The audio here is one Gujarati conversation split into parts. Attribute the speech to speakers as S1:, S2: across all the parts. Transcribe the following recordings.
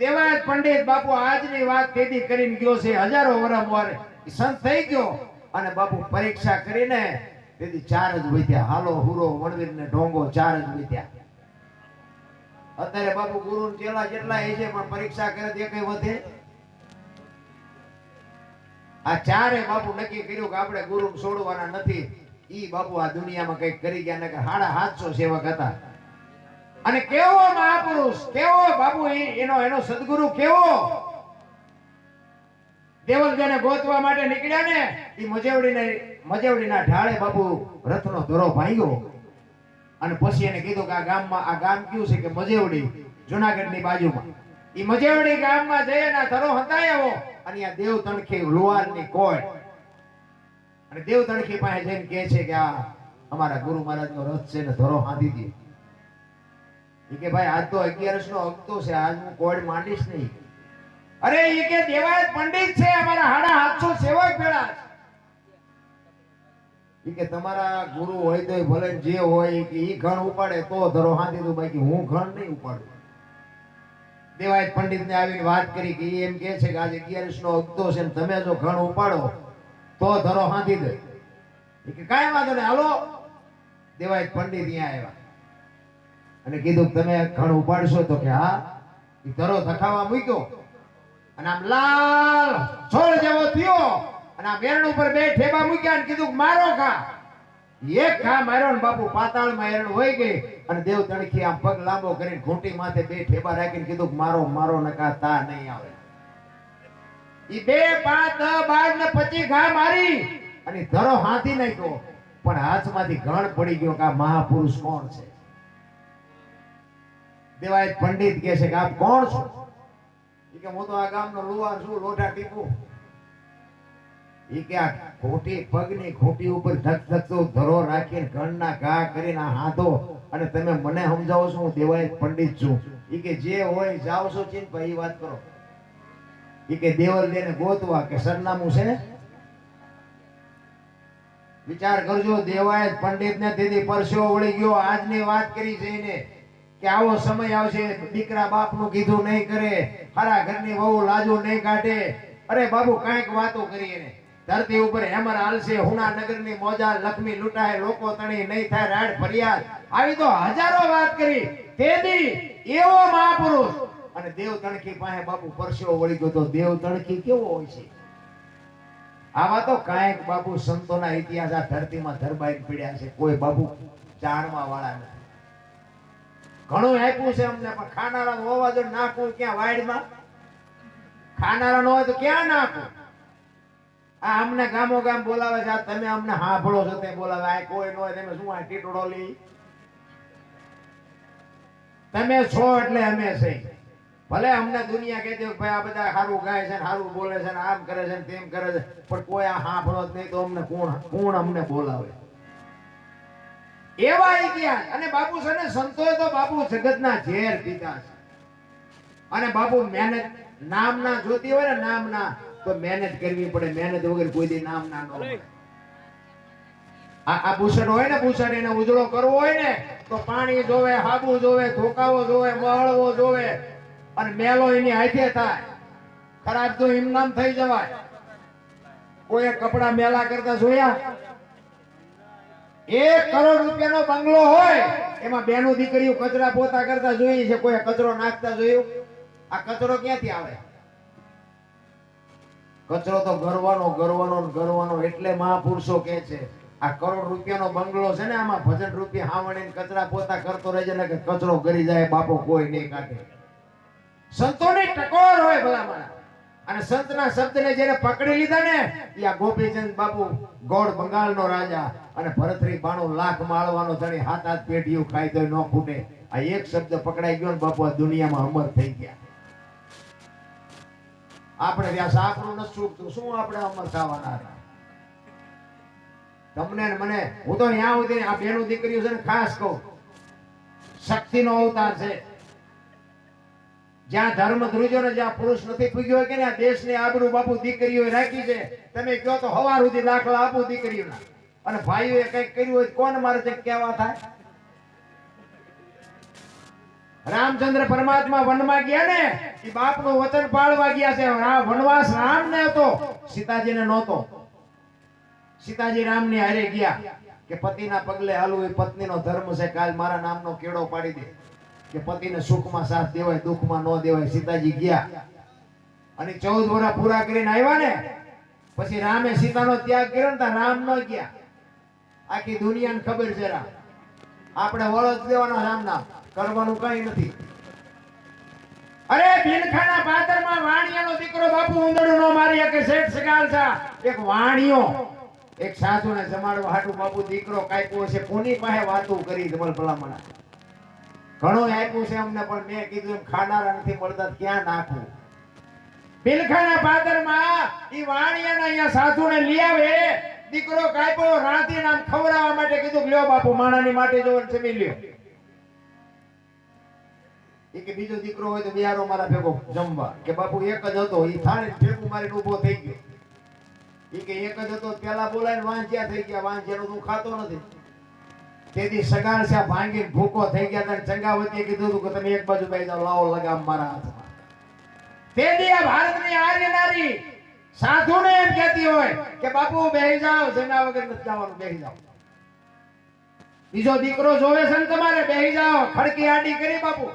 S1: દેવાયત પંડિત બાપુ આજની વાત તેથી કરીને ગયો છે હજારો વર્ષ વારે સંત થઈ ગયો અને બાપુ પરીક્ષા કરીને તેથી ચાર જ વધ્યા. હાલો, હુરો, વણવીર ને ઢોંગો ચાર જ વધ્યા. અત્યારે બાપુ ગુરુ ચેલા જેટલા એ છે, પણ પરીક્ષા કરે તે કઈ વધે. આ ચારે બાપુ નક્કી કર્યું કે આપણે ગુરુ છોડવાના નથી. ઈ બાપુ આ દુનિયામાં કંઈક કરી ગયા ને સાડા સાતસો સેવક હતા. અને કેવો મહાપુરુષ, કેવો બાબુ એનો એનો સદગુરુ કેવો? દેવલજાને ગોતવા માટે નીકળ્યા ને એ મજેવડીને, મજેવડીના ઢાળે બાબુ રથનો દોરો ભાંગ્યો. અને પછી એને કીધું કે આ ગામમાં, આ ગામ કયું છે કે મજેવડી, જુનાગઢની બાજુમાં. એ મજેવડી ગામમાં જઈ અને ધરો હંતાયો અને આ દેવ તણખી લુહારની કોળ. અને દેવ તણખી પાસે જઈને કહે છે કે આ અમારા ગુરુ મહારાજનો રથ છે ને ધરો હાંધી દે. ઈ કે ભાઈ, આજ તો 11 નો હપ્તો છે, આજ હું કોડ માંડીશ નહીં. અરે એ કે દેવાયત પંડિત છે, અમારા હાડા હાથસો સેવક ભેળા છે. કે તમારા ગુરુ હોય તો ભલે જે હોય કે ઈ ઘણ ઉપાડે તો ધરો હાંધી દઉં, બાકી હું ઘણ નહીં ઉપાડું. દેવાયત પંડિત ને આવીને વાત કરી કે એમ કે છે કે આજે 11 નો હપ્તો છે ને તમે જો ઘણ ઉપાડો, તો ધરો હાંધી દે. કે કાંઈ વાંધો નહીં, હાલો. દેવાયત પંડિત અહીંયા આવ્યા. અને કીધું તમે ઘણ ઉપાડશો તો કે હા. એ ધરો ધખાવા મૂક્યો. અને આમ લાલ છોડ જેવો થયો. અને આ મેરણ ઉપર બે ઠેબા મૂક્યા કીધું મારો ખા એક ખા માર્યો ને બાપુ પાતાળમાં એરણ હોય ગઈ. અને દેવ તણખી આમ પગ લાંબો કરીને ઘૂંટી માથે બે ઠેબા રાખીને કીધું મારો મારો નકા તા નહીં આવે. ઈ બે પાંચ બાર ને પચી ઘા મારી. અને ધરો હાથી નાખ્યો. પણ હાથમાંથી ગણ પડી ગયો કે આ મહાપુરુષ કોણ છે? દેવાયત પંડિત કહે છે કે આપ કોણ છો? કે હું તો આ ગામનો લુહાર છું, લોઢા ટીપું. એ કે આ ખોટી પગની ખોટી ઉપર ધક ધકતો ધરો રાખીને ઘણના ઘા કરીને હાથો અને તમે મને સમજાવો છો હું દેવાયત પંડિત છું. એ કે જે હોય જાઓ છો ચીન ભાઈ વાત કરો. એ કે દેવલ દેને ગોતવા કે સરનામું છે વિચાર કરજો દેવાય પંડિત ને તેથી પરસ્યો વળી ગયો. આજની વાત કરી એને. કે આવો સમય આવશે દીકરા બાપનું કીધું નહીં કરે હારા ઘરની વહુ લાજુ નહીં કાઢે. અરે બાબુ, કાંઈક વાતો કરીએ ધરતી ઉપર હેમર હાલશે હુના નગરની મોજા લક્ષ્મી લૂંટાય, લોકો તણી નહીં થાય, રાડ ફરિયાદ. આવી તો હજારો વાત કરી. તેદી એવો મહાપુરુષ. અને દેવ તણકી પાસે બાપુ પરસ્યો વળી ગયો દેવ તણકી કેવો હોય છે? આવા તો કાંઈક બાપુ સંતોના ઇતિહાસ આ ધરતીમાં ધરબાઈ પડ્યા છે. કોઈ બાપુ જાણવા વાળા નથી. ઘણું આપ્યું છે અમને, પણ ખાનારા હોવા જો નાખવું ક્યાં વાડમાં? ખાનારા નો હોય તો ક્યાં નાખવું? આ અમને ગામો ગામ બોલાવે છે તમે અમને હાંભળો છો તે બોલાવે. આ કોઈ નો તમે શું આ ટીટડો લી? તમે છો એટલે અમે છે. ભલે અમને દુનિયા કહેતી હોય ભાઈ આ બધા સારું ગાય છે સારું બોલે છે આમ કરે છે તેમ કરે છે, પણ કોઈ આ હાંભળો જ નહીં તો અમને કોણ કોણ અમને બોલાવે? એવા ઇતિહાસ અને બાપુ છે ને, સંતોએ તો બાપુ જગતના ઝેર પીધા છે. અને બાપુ મહેનત, નામના જોતી હોય ને, નામના, તો મહેનત કરવી પડે. મહેનત વગર કોઈ દી નામ ના મળે આ ભૂષણ હોય ને, ભૂષણ એને ઉજળો કરવો હોય ને, તો પાણી જોવે, હાબુ જોવે, ધોકાવો જોવે મહળવો જોવે, અને મેલો એની હાથે થાય. ખરાબ તો હિમનામ થઈ જવાય. કોઈ કપડા મેલા કરતા જોયા? એક કરોડ રૂપિયાનો બંગલો હોય, એમાં બેનો દીકરીઓ કચરા પોતા કરતા જોઈએ છે, કોઈ કચરો નાખતા જોયું? આ કચરો ક્યાંથી આવે? કચરો તો ગરવાનો ગરવાનો ગરવાનો એટલે મહાપુરુષો કે છે, આ કરોડ રૂપિયાનો બંગલો છે ને આમાં ભજન રૂપિયા હાવણીને કચરા પોતા કરતો રહેજે ને કે કચરો કરી જાય, બાપો કોઈ નહીં કાઢે. સંતોની ટકોર હોય ભલામણ અને સંતના શબ્દને જેને પકડી લીધા ને, એ આ ગોપીચંદ બાપુ ગોળ બંગાળનો રાજા અને ભરતરી બાણું લાખ માળવાનો ધણી હાથ હાથ પેઢીઓ તોય ન ફૂટે આ એક શબ્દ પકડાઈ ગયો ને બાપુ, આ દુનિયામાં અમર થઈ ગયા. આપણે ત્યાં આપણું ન છૂટતું. શું આપણે અમર થવાના? તમને મને, હું તો ત્યાં સુધી આ બેનું દીકરીઓ છે ને ખાસ કહું. શક્તિનો અવતાર છે. જ્યાં ધર્મ ધ્રુજો ને જ્યાં પુરુષ નથી પૂગ્યો કે ને દેશની આબરૂ બાપુ દીકરીઓ રાખી છે. તમે કહો તો હવાર સુધી દાખલા આપું દીકરીઓના. અને ભાઈઓએ કંઈક કર્યું હોય કોણ મારે છે કહેવા થાય? રામચંદ્ર પરમાત્મા વનમાં ગયા ને, એ બાપનું વચન પાળવા ગયા છે. વનવાસ રામને હતો, સીતાજીને નહોતો. સીતાજી રામની હારે ગયા કે પતિના પગલે હાલવું એ પત્નીનો ધર્મ છે, કાલ મારા નામનો કેળો પાડી દે. કે પતિને સુખમાં સાથ દેવાય, દુઃખમાં ન દેવાય, સીતાજી ગયા. અને ચૌદ વર્ષ પૂરા કરીને આવ્યા ને, પછી રામે સીતાનો ત્યાગ કર્યો ને રામ ન ગયા. આખી દુનિયાને ખબર છે રામ. આપણે વળત દેવાના રામના કરવાનું કઈ નથી. અરે ભીલખાના પાદરમાં વાણિયાનો દીકરો બાપુ ઉંદડું નો મારી કે શેઠ સગાલ છે? એક વાણિયો, એક સાસુને જમાડવા હાટુ બાપુ દીકરો કાપ્યો છે, કોની પાસે વાતું કરી જમલ ભલામણા? ઘણું આપ્યું છે અમને, પણ મેં કીધું એમ ખાનારા નથી મળતા, ક્યાં નાખવું ભીલખાના પાદરમાં ઈ વાણિયાના અહીંયા સાધુને લઈ આવે. દીકરો કાપ્યો રાંધી નામ ખવડાવવા માટે કીધું લ્યો બાપુ, માણાની માટે જો જમી લ્યો. એ કે બીજો દીકરો હોય તો બિયારો મારા ભેગો જમવા. કે બાપુ, એક જ હતો, ઈ થાળી ભેગું મારીને ઊભો થઈ ગયો. એ કે એક જ હતો, પેલા બોલાઈને વાંચ્યા થઈ ગયા વાંચ્યાનું તું ખાતો નથી. તેથી સગાર છે ભાંગી ભૂકો થઈ ગયા તને ચંગાવતીએ કીધું હતું કે તમે એક બાજુ બેસી જાઓ, લાવો લગામ મારા હાથમાં. તેથી આ ભારતની આર્ય નારી સાધુને એમ કહેતી હોય કે, બાપુ બેહી જાઓ જમ્યા વગર નથી જવાનું બેહી જાઓ. બીજો દીકરો જોવે છે ને તમારે બેહી જાઓ ખડકી આડી કરી, બાપુ.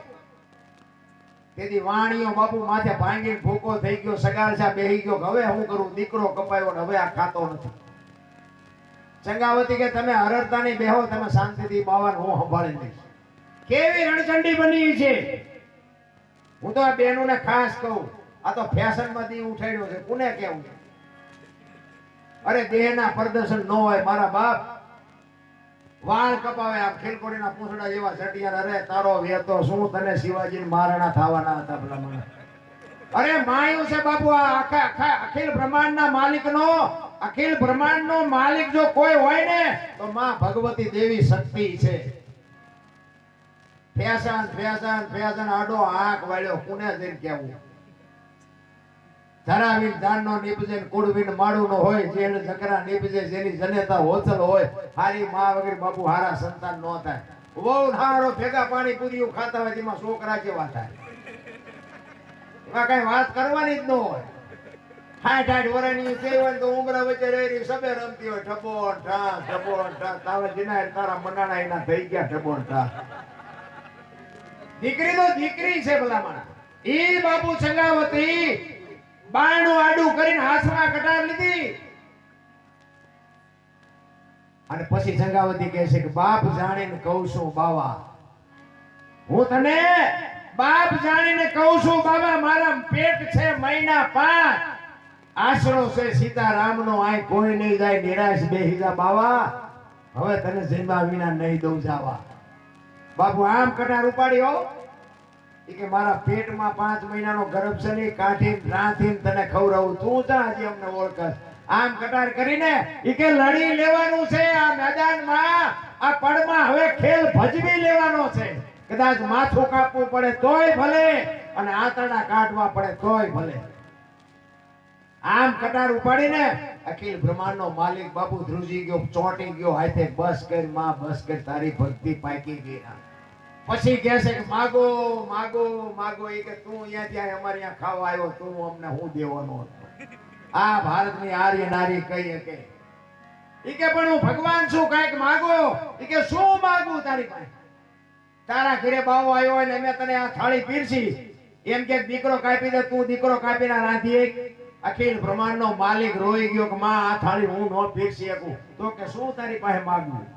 S1: તેથી વાણીઓ, બાપુ, માથે ભાંગી ભૂકો થઈ ગયો સગાર છે બેહી ગયો, હવે હું કરું? દીકરો કપાયો ને હવે આ ખાતો નથી. ચંગાવતી કે તમે હરડતા નહીં બેહો, તમે શાંતિથી બાવન હું સંભાળી લઈશ કેવી રણચંડી બની છે? હું તો આ બહેનોને ખાસ કહું, આ તો ફેશનમાંથી ઉઠાડ્યો છે. કોને કેવું છે અરે દેહના પ્રદર્શન ન હોય મારા બાપ. વાળ કપાવે આમ ખેલકોડીના પૂંછડા જેવા ચટિયાર અરે તારો વેતો શું તને શિવાજી મહારાણા થવાના હતા પેલા મને અરે માયું છે બાપુ, આ આખા આખા અખિલ બ્રહ્માંડના માલિકનો અખિલ બ્રહ્માંડનો માલિક જો કોઈ હોય ને, તો માં ભગવતી દેવી શક્તિ છે. ફેશન ફેશન ફેશન આડો આંખ વાળ્યો, કુને જઈને કેવું? ધરાવીન ધાનનો નીપજે ને કુડવીન માળુનો હોય, જેને જકરા નીપજે જેની જનેતા હોચલ હોય, હારી માં વગર બાપુ હારા સંતાન નો થાય. બહુ હારો ભેગા પાણી પૂરીઓ ખાતા હોય, તેમાં છોકરા કેવા થાય. એમાં કઈ વાત કરવાની જ ન હોય. હાઠ આઠ વર્ષની સેવન તો ઉમરા વચ્ચે રહી સબે રમતી હોય. ઠબોન ઠા ઠબોન ઠા તારા જીના તારા મનાણા એના થઈ ગયા ઠબોન ઠા દીકરી તો દીકરી છે ભલા માણા ઈ બાપુ સંગાવતી બાણું આડું કરીને હાથમાં કટાર લીધી. અને પછી સંગાવતી કહે છે કે, બાપ જાણીને કહું છું, બાવા. હું તને બાપ જાણીને કહું છું બાબા મારા પેટ છે, મહિના પાંચ આશરો છે સીતારામનો, આય કોઈ નહીં જાય, નિરાશ બેહી જા બાવા. હવે તને જન્મા વિના નહીં દઉં જાવા. બાપુ, આમ કટાર ઉપાડ્યો એ કે મારા પેટમાં પાંચ મહિનાનો ગર્ભ છે ને કાઢી રાંધીને તને ખવડાવું. તું જા હજી અમને ઓળખ આમ કટાર કરીને ઈ કે લડી લેવાનું છે આ મેદાનમાં. આ પડમાં હવે ખેલ ભજવી લેવાનો છે. કદાચ માથું કાપવું પડે તોય ભલે અને આંતરડા કાઢવા પડે તોય ભલે. આમ કટાર ઉપાડીને અખિલ બ્રહ્માંડનો માલિક બાપુ ધ્રુજી ગયો, ચોંટી ગયો હાથે, બસ કરમાં, બસ કર, તારી ભક્તિ પાકી ગઈ ના પછી કહે છે કે, માગો માગો માગો. એ કે, તું અહીંયા ત્યાં, અમારે અહીંયા ખાવા આવ્યો, તું અમને હું દેવાનો હતો? આ ભારતની આર્ય નારી કહીએ કે ઈ કે, પણ હું ભગવાન છું, કંઈક માગો. ઈ કે, શું માગું તારી પાસે? તારા ઘરે બાવો આવ્યો ને મેં તને આ થાળી પીરસી. એમ કે, દીકરો કાપી દે, તું દીકરો કાપીને રાંધી એક બ્રહ્માંડ નો માલિક રોઈ ગયો કે, માં, આ થાળી હું નો પીરસી શકું. તો કે, શું તારી પાસે માગવું?